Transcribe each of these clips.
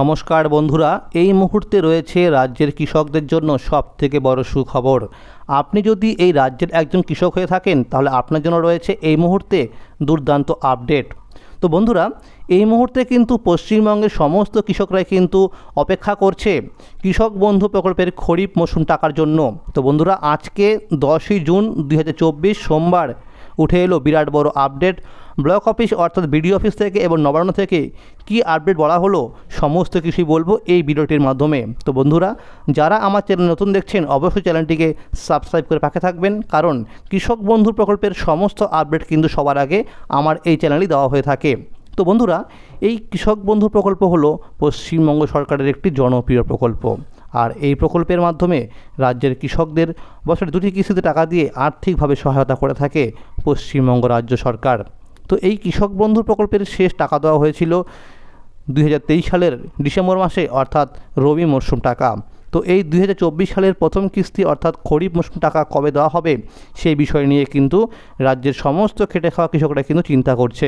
নমস্কার বন্ধুরা, এই মুহূর্তে রয়েছে রাজ্যের কৃষকদের জন্য সব থেকে বড় সুখবর। আপনি যদি এই রাজ্যের একজন কৃষক হয়ে থাকেন, তাহলে আপনার জন্য রয়েছে এই মুহূর্তে দুর্দান্ত আপডেট। তো বন্ধুরা, এই মুহূর্তে কিন্তু পশ্চিমবঙ্গের সমস্ত কৃষকরাই কিন্তু অপেক্ষা করছে কৃষক বন্ধু প্রকল্পের খরিফ মৌসুম টাকার জন্য। তো বন্ধুরা, আজকে দশই জুন দু হাজার চব্বিশ সোমবার উঠে এলো বিরাট বড় আপডেট। ব্লক অফিস অর্থাৎ বিডিও অফিস থেকে এবং নবান্ন থেকে কি আপডেট বলা হলো? সমস্ত কিছুই বলব এই ভিডিওটির মাধ্যমে। তো বন্ধুরা, যারা আমার চ্যানেল নতুন দেখছেন, অবশ্যই চ্যানেলটিকে সাবস্ক্রাইব করে পাশে থাকবেন। কারণ কৃষক বন্ধু প্রকল্পের সমস্ত আপডেট কিন্তু সবার আগে আমার এই চ্যানেলেই দেওয়া হয়ে থাকে। তো বন্ধুরা, এই কৃষক বন্ধু প্রকল্প হলো পশ্চিমবঙ্গ সরকারের একটি জনপ্রিয় প্রকল্প। আর এই প্রকল্পের মাধ্যমে রাজ্যের কৃষকদের বছরে দুটি কিস্তিতে টাকা দিয়ে আর্থিকভাবে সহায়তা করে থাকে পশ্চিমবঙ্গ রাজ্য সরকার। তো এই কৃষক বন্ধু প্রকল্পের শেষ টাকা দেওয়া হয়েছিল দুই হাজার তেইশ সালের ডিসেম্বর মাসে, অর্থাৎ রবি মরশুম টাকা। তো এই দুই হাজার চব্বিশ সালের প্রথম কিস্তি, অর্থাৎ খরিফ মরশুম টাকা কবে দেওয়া হবে, সেই বিষয় নিয়ে কিন্তু রাজ্যের সমস্ত খেটে খাওয়া কৃষকরা কিন্তু চিন্তা করছে।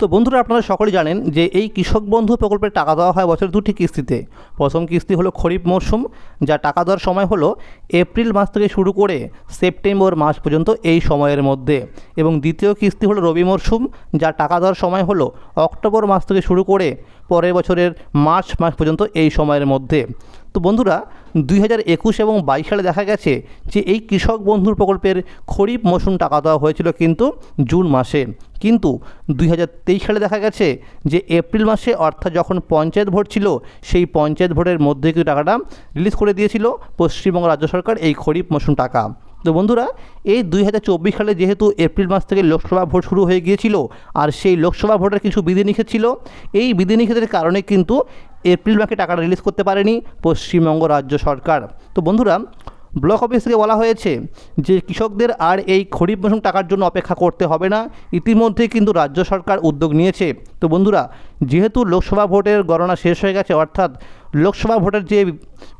তো বন্ধুরা আপনারা সকলেই জানেন যে এই কৃষক বন্ধু প্রকল্পের টাকা দেওয়া হয় বছর দুটি কিস্তিতে। প্রথম কিস্তি হলো খরিফ মরশুম, যা টাকা দেওয়ার সময় হলো এপ্রিল মাস থেকে শুরু করে সেপ্টেম্বর মাস পর্যন্ত এই সময়ের মধ্যে। এবং দ্বিতীয় কিস্তি হলো রবি মরশুম, যা টাকা দেওয়ার সময় হলো অক্টোবর মাস থেকে শুরু করে পরের বছরের মার্চ মাস পর্যন্ত এই সময়ের মধ্যে। তো বন্ধুরা, দুই হাজার একুশ এবং বাইশ সালে দেখা গেছে যে এই কৃষক বন্ধুর প্রকল্পের খরিফ মৌসুম টাকা দেওয়া হয়েছিল কিন্তু জুন মাসে। কিন্তু দুই হাজার তেইশ সালে দেখা গেছে যে এপ্রিল মাসে অর্থাৎ যখন পঞ্চায়েত ভোট ছিল, সেই পঞ্চায়েত ভোটের মধ্যে কিন্তু টাকাটা রিলিজ করে দিয়েছিল পশ্চিমবঙ্গ রাজ্য সরকার এই খরিফ মৌসুম টাকা। তো বন্ধুরা, এই দুই হাজার চব্বিশ সালে যেহেতু এপ্রিল মাস থেকে লোকসভা ভোট শুরু হয়ে গিয়েছিল আর সেই লোকসভা ভোটের কিছু বিধিনিষেধ ছিল, এই বিধিনিষেধের কারণে কিন্তু এপ্রিল মাসে টাকাটা রিলিজ করতে পারেনি পশ্চিমবঙ্গ রাজ্য সরকার। তো বন্ধুরা ব্লক অফিস থেকে বলা হয়েছে যে কৃষকদের আর এই খরিফ মৌসুম টাকার জন্য অপেক্ষা করতে হবে না। ইতিমধ্যে কিন্তু রাজ্য সরকার উদ্যোগ নিয়েছে। তো বন্ধুরা, যেহেতু লোকসভা ভোটের গণনা শেষ হয়ে গেছে, অর্থাৎ লোকসভা ভোটের যে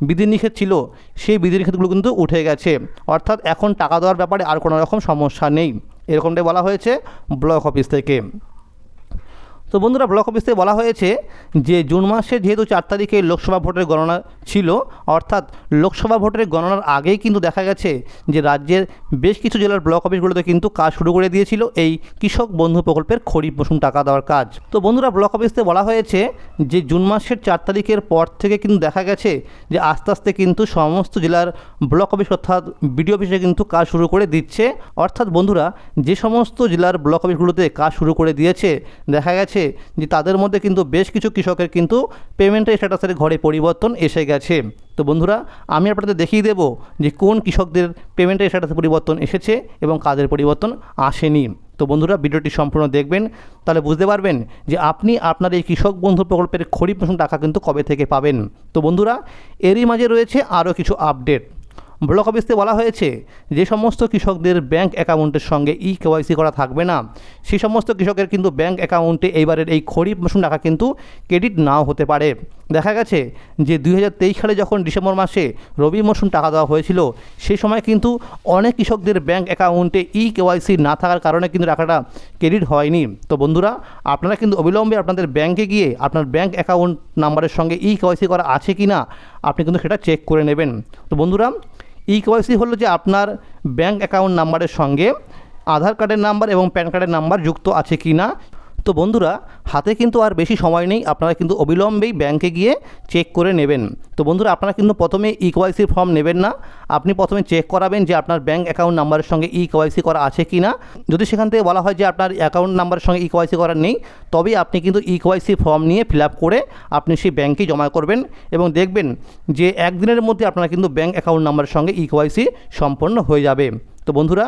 বিধিনিষেধ ছিল, সেই বিধিনিষেধগুলো কিন্তু উঠে গেছে। অর্থাৎ এখন টাকা দেওয়ার ব্যাপারে আর কোনো রকম সমস্যা নেই। এরকমটাই বলা হয়েছে ব্লক অফিস থেকে তো বন্ধুরা ব্লক অফিস বলা হয়েছে যে জুন মাসে যেহেতু চার তারিখে লোকসভা ভোটের গণনা ছিল, অর্থাৎ লোকসভা ভোটের গণনার আগেই কিন্তু দেখা গেছে যে রাজ্যের বেশ কিছু জেলার ব্লক অফিসগুলোতে কিন্তু কাজ শুরু করে দিয়েছিল এই কৃষক বন্ধু প্রকল্পের খরিফ, মৌসুম, টাকা দেওয়ার কাজ। তো বন্ধুরা ব্লক অফিস বলা হয়েছে যে জুন মাসের চার তারিখের পর থেকে কিন্তু দেখা গেছে যে আস্তে আস্তে কিন্তু সমস্ত জেলার ব্লক অফিস অর্থাৎ বিডিও অফিসে কিন্তু কাজ শুরু করে দিচ্ছে। অর্থাৎ বন্ধুরা যে সমস্ত জেলার ব্লক অফিসগুলোতে কাজ শুরু করে দিয়েছে, দেখা গেছে যে তাদের মধ্যে কিন্তু বেশ কিছু কৃষকের কিন্তু পেমেন্টের স্ট্যাটাসের ঘরে পরিবর্তন এসে গেছে। তো বন্ধুরা, আমি আপনাদের দেখিয়ে দেবো যে কোন কৃষকদের পেমেন্টের স্ট্যাটাসে পরিবর্তন এসেছে এবং কাদের পরিবর্তন আসেনি। তো বন্ধুরা, ভিডিওটি সম্পূর্ণ দেখবেন, তাহলে বুঝতে পারবেন যে আপনি আপনার এই কৃষক বন্ধু প্রকল্পের খরিফ মৌসুম টাকা কিন্তু কবে থেকে পাবেন। তো বন্ধুরা, এরই মাঝে রয়েছে আরও কিছু আপডেট ব্লক অফিস বলা হয়েছে, যে সমস্ত কৃষকদের ব্যাংক অ্যাকাউন্টের সঙ্গে ই কেওয়াইসি করা থাকবে না। সেই সমস্ত কৃষকের কিন্তু ব্যাংক অ্যাকাউন্টে এইবারের এই খরিফ মৌসুম টাকা কিন্তু ক্রেডিট নাও হতে পারে। দেখা গেছে যে দুই হাজার তেইশ সালে যখন ডিসেম্বর মাসে রবি মৌসুম টাকা দেওয়া হয়েছিল সেই সময় কিন্তু অনেক কৃষকদের ব্যাংক অ্যাকাউন্টে ই কেওয়াইসি না থাকার কারণে কিন্তু টাকাটা ক্রেডিট হয়নি। তো বন্ধুরা, আপনারা কিন্তু অবিলম্বে আপনাদের ব্যাংকে গিয়ে আপনার ব্যাংক অ্যাকাউন্ট নাম্বারের সঙ্গে ই কেওয়াইসি করা আছে কি না আপনি কিন্তু সেটা চেক করে নেবেন। তো বন্ধুরা ই কেওয়াইসি হলো যে আপনার ব্যাংক অ্যাকাউন্ট নাম্বারের সঙ্গে আধার কার্ডের নাম্বার এবং প্যান কার্ডের নাম্বার যুক্ত আছে কি না তো বন্ধুরা, হাতে কিন্তু আর বেশি সময় নেই, আপনারা কিন্তু অবিলম্বেই ব্যাংকে গিয়ে চেক করে নেবেন। তো বন্ধুরা, আপনারা কিন্তু প্রথমে ই কেওয়াইসির ফর্ম নেবেন না। আপনি প্রথমে চেক করাবেন যে আপনার ব্যাংক অ্যাকাউন্ট নাম্বারের সঙ্গে ই কেওয়াইসি করা আছে কি না যদি সেখান থেকে বলা হয় যে আপনার অ্যাকাউন্ট নাম্বারের সঙ্গে ই করা নেই, তবেই আপনি কিন্তু ই ফর্ম নিয়ে ফিল আপ করে আপনি সেই ব্যাংকে জমা করবেন এবং দেখবেন যে একদিনের মধ্যে আপনারা কিন্তু ব্যাংক অ্যাকাউন্ট নাম্বারের সঙ্গে ই কেওয়াইসি সম্পন্ন হয়ে যাবে। তো বন্ধুরা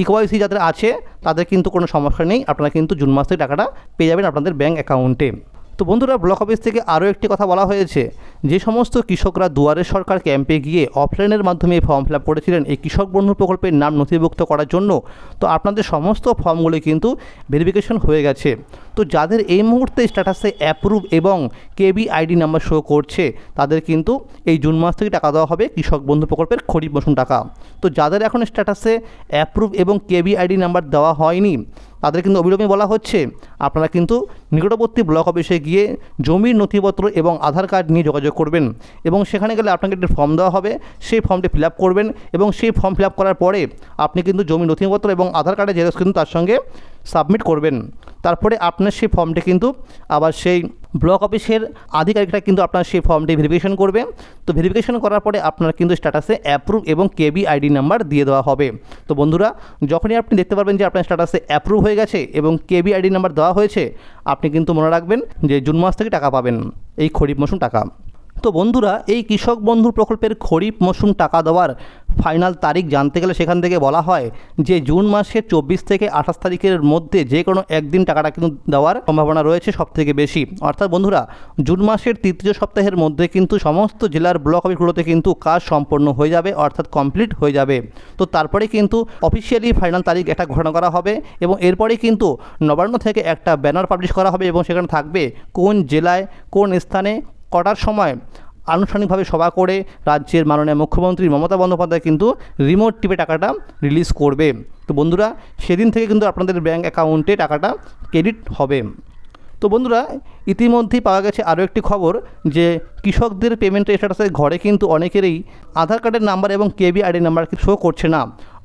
ইকোয়াইসি যাদের আছে, তাদের কিন্তু কোনো সমস্যা নেই। আপনারা কিন্তু জুন মাস থেকে টাকাটা পেয়ে যাবেন আপনাদের ব্যাঙ্ক অ্যাকাউন্টে। তো বন্ধুরা, ব্লক অফিস থেকে আরও একটি কথা বলা হয়েছে। যে সমস্ত কৃষকরা দুয়ারে সরকার ক্যাম্পে গিয়ে অফলাইনের মাধ্যমে ফর্ম ফিল আপ করেছিলেন, এই কৃষক বন্ধু প্রকল্পের নাম নথিভুক্ত করার জন্য, তো আপনাদের সমস্ত ফর্মগুলি কিন্তু ভেরিফিকেশন হয়ে গেছে। তো যাদের এই মুহূর্তে স্ট্যাটাসে অ্যাপ্রুভ এবং কেবি আইডি নাম্বার শো করছে, তাদের কিন্তু এই জুন মাস থেকে টাকা দেওয়া হবে কৃষক বন্ধু প্রকল্পের খরিফ মৌসুম টাকা। তো যাদের এখন স্ট্যাটাসে অ্যাপ্রুভ এবং কেবি আইডি নাম্বার দেওয়া হয়নি, তাদের কিন্তু অবিলম্বে বলা হচ্ছে, আপনারা কিন্তু নিকটবর্তী ব্লক অফিসে গিয়ে জমির নথিপত্র এবং আধার কার্ড নিয়ে যোগাযোগ করবেন এবং সেখানে গেলে আপনাকে একটি ফর্ম দেওয়া হবে, সেই ফর্মটি ফিল আপ করবেন এবং সেই ফর্ম ফিল আপ করার পরে আপনি কিন্তু জমির নথিপত্র এবং আধার কার্ডের জেরক্স কিন্তু তার সঙ্গে সাবমিট করবেন। তারপরে আপনার সেই ফর্মটি কিন্তু আবার সেই ব্লক অফিসের আধিকারিকরা কিন্তু আপনার সেই ফর্মটি ভেরিফিকেশন করবে। তো ভেরিফিকেশন করার পরে আপনার কিন্তু স্ট্যাটাসে অ্যাপ্রুভ এবং কেবি আইডি নাম্বার দিয়ে দেওয়া হবে। তো বন্ধুরা, যখনই আপনি দেখতে পারবেন যে আপনার স্ট্যাটাসে অ্যাপ্রুভ হয়ে গেছে এবং কেবি আইডি নাম্বার দেওয়া হয়েছে, আপনি কিন্তু মনে রাখবেন যে জুন মাস থেকে টাকা পাবেন। এই খরিফ মৌসুম টাকা। তো বন্ধুরা, এই কৃষক বন্ধু প্রকল্পের খরিফ মৌসুম টাকা দেওয়ার ফাইনাল তারিখ জানতে গেলে সেখান থেকে বলা হয় যে জুন মাসের চব্বিশ থেকে আঠাশ তারিখের মধ্যে যে কোনো একদিন টাকাটা কিন্তু দেওয়ার সম্ভাবনা রয়েছে সব থেকে বেশি। অর্থাৎ বন্ধুরা, জুন মাসের তৃতীয় সপ্তাহের মধ্যে কিন্তু সমস্ত জেলার ব্লক অফিসগুলোতে কিন্তু কাজ সম্পন্ন হয়ে যাবে, অর্থাৎ কমপ্লিট হয়ে যাবে। তো তারপরে কিন্তু অফিসিয়ালি ফাইনাল তারিখ একটা ঘোষণা করা হবে এবং এরপরে কিন্তু নবান্ন থেকে একটা ব্যানার পাবলিশ করা হবে এবং সেখানে থাকবে কোন জেলায়, কোন স্থানে কটার সময় আনুষ্ঠানিকভাবে সভা করে রাজ্যের মাননীয় মুখ্যমন্ত্রী মমতা বন্দ্যোপাধ্যায় কিন্তু রিমোট টিপে টাকাটা রিলিজ করবে। তো বন্ধুরা, সেদিন থেকে কিন্তু আপনাদের ব্যাঙ্ক অ্যাকাউন্টে টাকাটা ক্রেডিট হবে। তো বন্ধুরা, ইতিমধ্যেই পাওয়া গেছে আরও একটি খবর যে কৃষকদের পেমেন্টের স্ট্যাটাসে ঘরে কিন্তু অনেকেরই আধার কার্ডের নাম্বার এবং কেবি আইডি নাম্বার শো করছে না,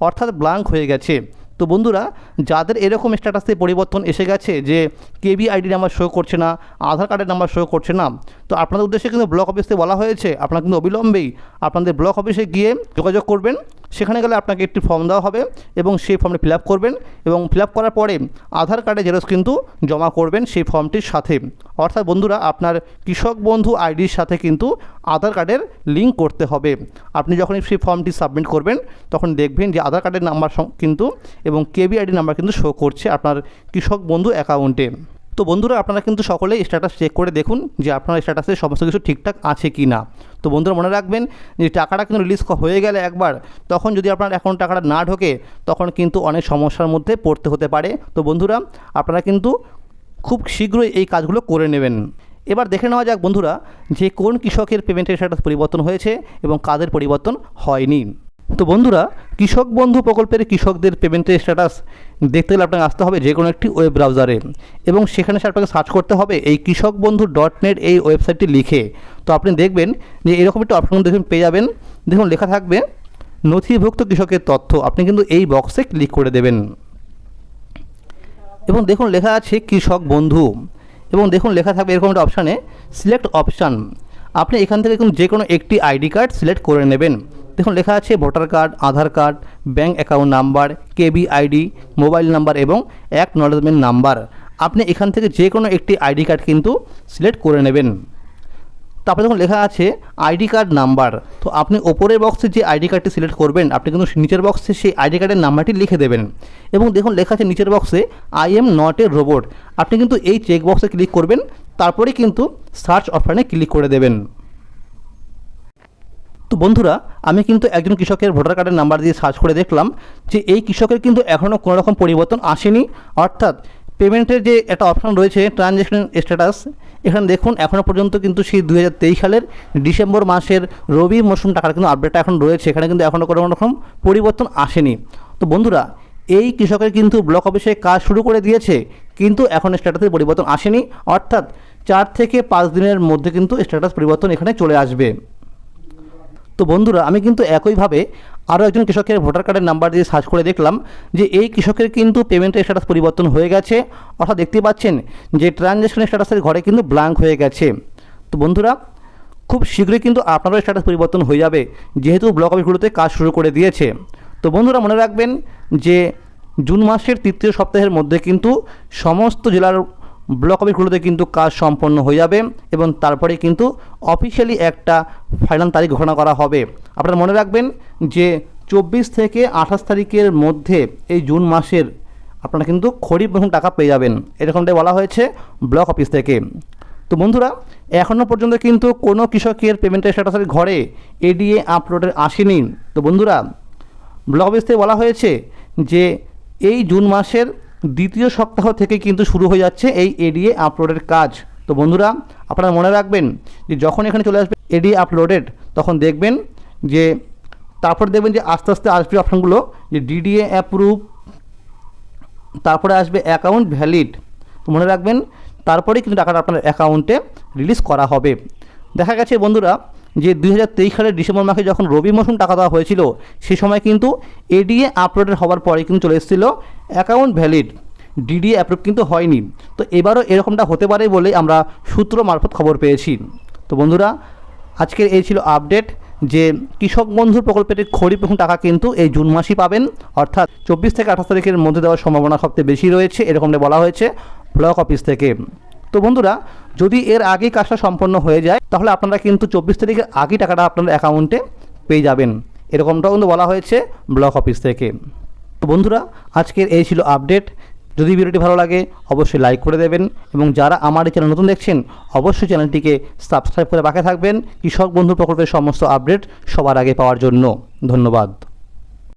অর্থাৎ ব্লাঙ্ক হয়ে গেছে। তো বন্ধুরা, যাদের এরকম স্ট্যাটাসে পরিবর্তন এসে গেছে যে কেবি আইডি নাম্বার শো করছে না আধার কার্ডের নাম্বার শো করছে না, তো আপনাদের উদ্দেশ্যে কিন্তু ব্লক অফিসে বলা হয়েছে, আপনারা কিন্তু অবিলম্বেই আপনাদের ব্লক অফিসে গিয়ে যোগাযোগ করবেন। সেখানে গেলে আপনাকে একটি ফর্ম দেওয়া হবে এবং সেই ফর্মটি ফিল করবেন এবং ফিল করার পরে আধার কার্ডে জেরক্স কিন্তু জমা করবেন সেই ফর্মটির সাথে। অর্থাৎ বন্ধুরা, আপনার কৃষক বন্ধু আইডির সাথে কিন্তু আধার কার্ডের লিঙ্ক করতে হবে। আপনি যখন সেই ফর্মটি সাবমিট করবেন, তখন দেখবেন যে আধার কার্ডের নাম্বার কিন্তু এবং কেবি আইডি নাম্বার কিন্তু শো করছে আপনার কৃষক বন্ধু অ্যাকাউন্টে তো বন্ধুরা আপনারা কিন্তু সকলেই স্ট্যাটাস চেক করে দেখুন যে আপনার স্ট্যাটাসে সমস্ত কিছু ঠিকঠাক আছে কি না তো বন্ধুরা মনে রাখবেন যে টাকাটা কিন্তু রিলিজ হয়ে গেলে একবার, তখন যদি আপনার অ্যাকাউন্ট টাকাটা না ঢোকে, তখন কিন্তু অনেক সমস্যার মধ্যে পড়তে হতে পারে। তো বন্ধুরা, আপনারা কিন্তু খুব শীঘ্রই এই কাজগুলো করে নেবেন। এবার দেখে নেওয়া যাক বন্ধুরা যে কোন কৃষকের পেমেন্টের স্ট্যাটাস পরিবর্তন হয়েছে এবং কাদের পরিবর্তন হয়নি। তো বন্ধুরা, কৃষক বন্ধু প্রকল্পের কৃষকদের পেমেন্টের স্ট্যাটাস দেখতে গেলে আপনাকে আসতে হবে যে কোনো একটি ওয়েব ব্রাউজারে এবং সেখানে সে আপনাকে সার্চ করতে হবে এই কৃষক বন্ধু ডট নেট এই ওয়েবসাইটটি লিখে। তো আপনি দেখবেন যে এরকম একটা অপশন দেখুন পেয়ে যাবেন। দেখুন, লেখা থাকবে, নথিভুক্ত কৃষকের তথ্য। আপনি কিন্তু এই বক্সে ক্লিক করে দেবেন। এবং দেখুন, লেখা আছে কৃষক বন্ধু। এবং দেখুন, লেখা থাকবে এরকম একটা অপশানে সিলেক্ট অপশান আপনি এখান থেকে যে কোনো একটি আইডি কার্ড সিলেক্ট করে নেবেন। দেখুন, লেখা আছে voter card, Aadhaar card bank account number, KB ID mobile number এবং অ্যাকনোলেজমেন্ট নাম্বার। আপনি এখান থেকে যে কোনো একটি আইডি কার্ড কিন্তু সিলেক্ট করে নেবেন। তারপরে দেখুন, লেখা আছে আইডি কার্ড নাম্বার। তো আপনি ওপরের বক্সে যে আইডি কার্ডটি সিলেক্ট করবেন, আপনি কিন্তু নিচের বক্সে সেই আইডি কার্ডের নাম্বারটি লিখে দেবেন। এবং দেখুন, লেখা আছে নিচের বক্সে I am not a robot আপনি কিন্তু এই চেক বক্সে ক্লিক করবেন তারপরে কিন্তু সার্চ অপশানে ক্লিক করে দেবেন। তো বন্ধুরা, আমি কিন্তু একজন কৃষকের ভোটার কার্ডের নাম্বার দিয়ে সার্চ করে দেখলাম যে এই কৃষকের কিন্তু এখনও কোনো রকম পরিবর্তন আসেনি। অর্থাৎ পেমেন্টের যে একটা অপশান রয়েছে ট্রানজ্যাকশন স্ট্যাটাস এখানে দেখুন, এখনও পর্যন্ত কিন্তু সেই দু হাজার তেইশ সালের ডিসেম্বর মাসের রবি মৌসুম টাকার কিন্তু আপডেটটা এখন রয়েছে। এখানে কিন্তু এখনও কোনো রকম পরিবর্তন আসেনি। তো বন্ধুরা, এই কৃষকের কিন্তু ব্লক অফিসে কাজ শুরু করে দিয়েছে, কিন্তু এখন স্ট্যাটাসের পরিবর্তন আসেনি। অর্থাৎ চার থেকে পাঁচ দিনের মধ্যে কিন্তু স্ট্যাটাস পরিবর্তন এখানে চলে আসবে। তো বন্ধুরা, আমি কিন্তু একইভাবে আরও একজন কৃষকের ভোটার কার্ডের নাম্বার দিয়ে সার্চ করে দেখলাম যে এই কৃষকের কিন্তু পেমেন্টের স্ট্যাটাস পরিবর্তন হয়ে গেছে। অর্থাৎ দেখতে পাচ্ছেন যে ট্রানজ্যাকশনের স্ট্যাটাসের ঘরে কিন্তু ব্ল্যাঙ্ক হয়ে গেছে। তো বন্ধুরা, খুব শীঘ্রই কিন্তু আপনারও স্ট্যাটাস পরিবর্তন হয়ে যাবে, যেহেতু ব্লক অফিসগুলোতে কাজ শুরু করে দিয়েছে। তো বন্ধুরা, মনে রাখবেন যে জুন মাসের তৃতীয় সপ্তাহের মধ্যে কিন্তু সমস্ত জেলার ব্লক অফিসগুলোতে কিন্তু কাজ সম্পন্ন হয়ে যাবে এবং তারপরে কিন্তু অফিসিয়ালি একটা ফাইনাল তারিখ ঘোষণা করা হবে। আপনারা মনে রাখবেন যে চব্বিশ থেকে আঠাশ তারিখের মধ্যে এই জুন মাসের আপনারা কিন্তু খরিফ মৌসুম টাকা পেয়ে যাবেন। এরকমটাই বলা হয়েছে ব্লক অফিস থেকে। তো বন্ধুরা এখনও পর্যন্ত কিন্তু কোনো কৃষকের পেমেন্টের স্ট্যাটাসের ঘরে এডিএ আপলোডের আসেনি। তো বন্ধুরা ব্লক অফিস থেকে বলা হয়েছে যে এই জুন মাসের দ্বিতীয় সপ্তাহ থেকে কিন্তু শুরু হয়ে যাচ্ছে এই এডিএ আপলোডের কাজ। তো বন্ধুরা, আপনারা মনে রাখবেন যে যখন এখানে চলে আসবে এডিএ আপলোডেড তখন দেখবেন যে, তারপর দেখবেন যে আস্তে আস্তে আসবে অপশানগুলো, যে ডিডিএ অ্যাপ্রুভ তারপরে আসবে অ্যাকাউন্ট ভ্যালিড তো মনে রাখবেন, তারপরেই কিন্তু টাকাটা আপনার অ্যাকাউন্টে রিলিজ করা হবে। দেখা গেছে বন্ধুরা যে দুই হাজার তেইশ সালের ডিসেম্বর মাসে যখন রবি মৌসুম টাকা দেওয়া হয়েছিল, সে সময় কিন্তু এডিএ আপলোডেড হওয়ার পরে কিন্তু চলে এসেছিল অ্যাকাউন্ট ভ্যালিড ডিডিএ অ্যাপ্রুভ কিন্তু হয়নি। তো এবারও এরকমটা হতে পারে বলে আমরা সূত্র মারফত খবর পেয়েছি। তো বন্ধুরা, আজকের এই ছিল আপডেট যে কৃষক বন্ধু প্রকল্পের খরিফ এবং টাকা কিন্তু এই জুন মাসই পাবেন। অর্থাৎ চব্বিশ থেকে আঠাশ তারিখের মধ্যে দেওয়ার সম্ভাবনা সবচেয়ে বেশি রয়েছে, এরকমটা বলা হয়েছে ব্লক অফিস থেকে। তো বন্ধুরা যদি এর আগেই কাজটা সম্পন্ন হয়ে যায়, তাহলে আপনারা কিন্তু চব্বিশ তারিখের আগেই টাকাটা আপনার অ্যাকাউন্টে পেয়ে যাবেন। এরকমটাও কিন্তু বলা হয়েছে ব্লক অফিস থেকে। তো বন্ধুরা, আজকের এই ছিল আপডেট। যদি ভিডিওটি ভালো লাগে, অবশ্যই লাইক করে দেবেন এবং যারা আমার এই চ্যানেল নতুন দেখছেন, অবশ্যই চ্যানেলটিকে সাবস্ক্রাইব করে বাকি থাকবেন। কৃষক বন্ধু প্রকল্পের সমস্ত আপডেট সবার আগে পাওয়ার জন্য। ধন্যবাদ।